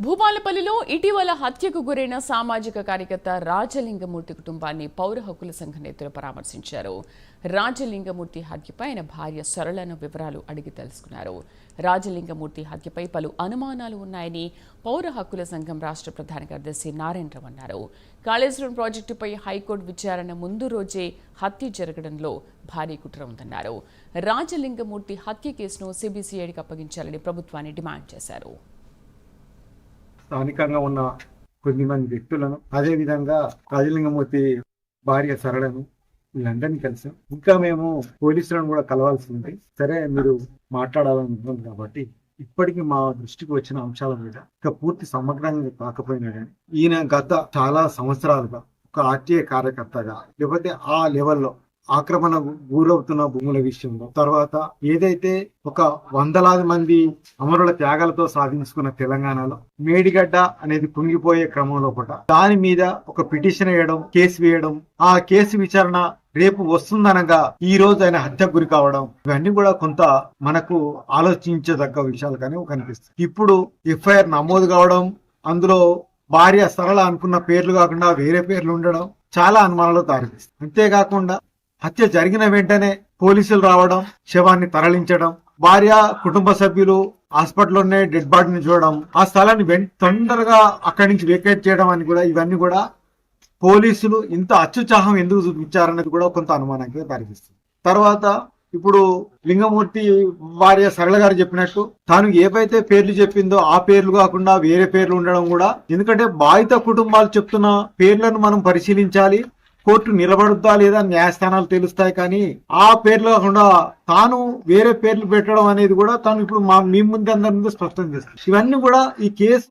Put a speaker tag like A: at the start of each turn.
A: భూపాలపల్లిలో ఇటీవల హత్యకు గురైన సామాజిక కార్యకర్త రాజలింగమూర్తి కుటుంబాన్ని పౌర హక్కుల సంఘ నేతలు పరామర్శించారు. రాజలింగమూర్తి హత్యపై ఆయన భార్య సరళను వివరాలు అడిగి తెలుసుకున్నారు. రాజలింగమూర్తి హత్యపై పలు అనుమానాలు ఉన్నాయని పౌర హక్కుల సంఘం రాష్ట్ర ప్రధాన కార్యదర్శి నారాయణరావు అన్నారు. కాళేశ్వరం ప్రాజెక్టుపై హైకోర్టు విచారణ ముందు రోజే హత్య జరగడంలో భారీ కుట్ర ఉందన్నారు. రాజలింగమూర్తి హత్య కేసును సిబిసిఐడికి అప్పగించాలని ప్రభుత్వాన్ని డిమాండ్ చేశారు.
B: స్థానికంగా ఉన్న కొన్ని మంది వ్యక్తులను అదే విధంగా రాజలింగమూర్తి భార్య సరళను వీళ్ళందరినీ కలిసాం. ఇంకా మేము పోలీసులను కూడా కలవాల్సి ఉంది. సరే మీరు మాట్లాడాలనుకుంటుంది కాబట్టి ఇప్పటికి మా దృష్టికి వచ్చిన అంశాల మీద ఇంకా పూర్తి సమగ్రంగా కాకపోయినా కానీ ఈయన గత చాలా సంవత్సరాలుగా ఒక ఆర్టీఏ కార్యకర్తగా లేకపోతే ఆ లెవెల్లో ఆక్రమణకు గురవుతున్న భూముల విషయంలో. తర్వాత ఏదైతే ఒక వందలాది మంది అమరుల త్యాగాలతో సాధించుకున్న తెలంగాణలో మేడిగడ్డ అనేది కుంగిపోయే క్రమంలో కూడా దాని మీద ఒక పిటిషన్ వేయడం కేసు వేయడం ఆ కేసు విచారణ రేపు వస్తుందనగా ఈ రోజు ఆయన హత్యకు గురి కావడం ఇవన్నీ కూడా కొంత మనకు ఆలోచించదగ్గ విషయాలు కానీ కనిపిస్తుంది ఇప్పుడు ఎఫ్ఐఆర్ నమోదు కావడం అందులో భార్య సరళ అనుకున్న పేర్లు కాకుండా వేరే పేర్లు ఉండడం చాలా అనుమానాలు తారిస్తుంది అంతేకాకుండా హత్య జరిగిన వెంటనే పోలీసులు రావడం శవాన్ని తరలించడం భార్య కుటుంబ సభ్యులు హాస్పిటల్లోనే డెడ్ బాడీని చూడడం ఆ స్థలాన్ని వెంట తొందరగా అక్కడి నుంచి వేకేట్ చేయడం అని కూడా ఇవన్నీ కూడా పోలీసులు ఇంత అత్యుత్సాహం ఎందుకు చూపించారనేది కూడా కొంత అనుమానానికి పరిగిస్తుంది తర్వాత ఇప్పుడు లింగమూర్తి భార్య సరళ గారు చెప్పినట్టు తాను ఏవైతే పేర్లు చెప్పిందో ఆ పేర్లు కాకుండా వేరే పేర్లు ఉండడం కూడా ఎందుకంటే బాధిత కుటుంబాలు చెప్తున్న పేర్లను మనం పరిశీలించాలి కోర్టు నిలబడుద్దా లేదా న్యాయస్థానాలు తెలుస్తాయి కానీ ఆ పేర్లు కాకుండా తాను వేరే పేర్లు పెట్టడం అనేది కూడా తాను ఇప్పుడు మా మీ ముందు అందరి ముందు స్పష్టం చేస్తుంది. ఇవన్నీ కూడా ఈ కేసు